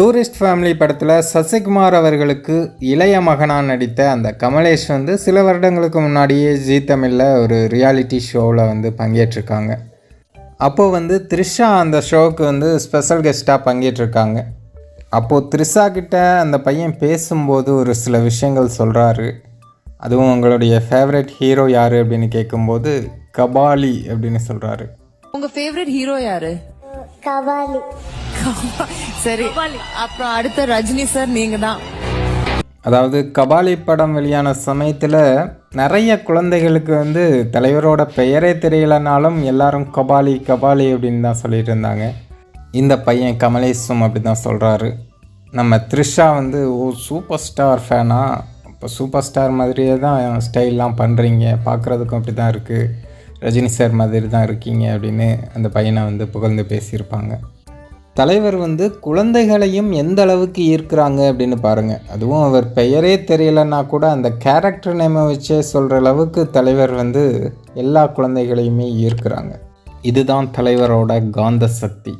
Tourist family படத்தில் சசிகுமார் அவர்களுக்கு இளைய மகனாக நடித்த அந்த கமலேஷ் வந்து சில வருடங்களுக்கு முன்னாடியே ஜீ தமிழில் ஒரு ரியாலிட்டி ஷோவில் வந்து பங்கேற்றிருக்காங்க. அப்போது வந்து த்ரிஷா அந்த ஷோவுக்கு வந்து ஸ்பெஷல் கெஸ்ட்டாக பங்கேற்றிருக்காங்க. அப்போது த்ரிஷா கிட்ட அந்த பையன் பேசும்போது ஒரு சில விஷயங்கள் சொல்கிறாரு அதுவும் உங்களுடைய ஃபேவரட் ஹீரோ யார் அப்படின்னு கேட்கும்போது கபாலி அப்படின்னு சொல்கிறாரு உங்க ஃபேவரட் ஹீரோ யாரு? கபாலி. சரி அப்புறம் அடுத்த ரஜினி சார் நீங்க தான். அதாவது கபாலி படம் வெளியான சமயத்தில் நிறைய குழந்தைகளுக்கு வந்து தலைவரோட பெயரே தெரியலனாலும் எல்லாரும் கபாலி கபாலி அப்படின்னு தான் சொல்லிட்டு இருந்தாங்க. இந்த பையன் கமலேஷும் அப்படி தான் சொல்கிறாரு நம்ம த்ரிஷா வந்து ஓ சூப்பர் ஸ்டார் ஃபேனா இப்போ சூப்பர் ஸ்டார் மாதிரியே தான் ஸ்டைல்லாம் பண்ணுறீங்க பார்க்குறதுக்கும் அப்படி தான் இருக்குது ரஜினி சார் மாதிரி தான் இருக்கீங்க அப்படின்னு அந்த பையனை வந்து புகழ்ந்து பேசியிருப்பாங்க. தலைவர் வந்து குழந்தைகளையும் எந்த அளவுக்கு ஈர்க்கிறாங்க அப்படின்னு பாருங்கள் அதுவும் அவர் பெயரே தெரியலன்னா கூட அந்த கேரக்டர் நேமை வச்சே சொல்கிற அளவுக்கு தலைவர் வந்து எல்லா குழந்தைகளையுமே ஈர்க்கிறாங்க. இதுதான் தலைவரோட காந்த சக்தி.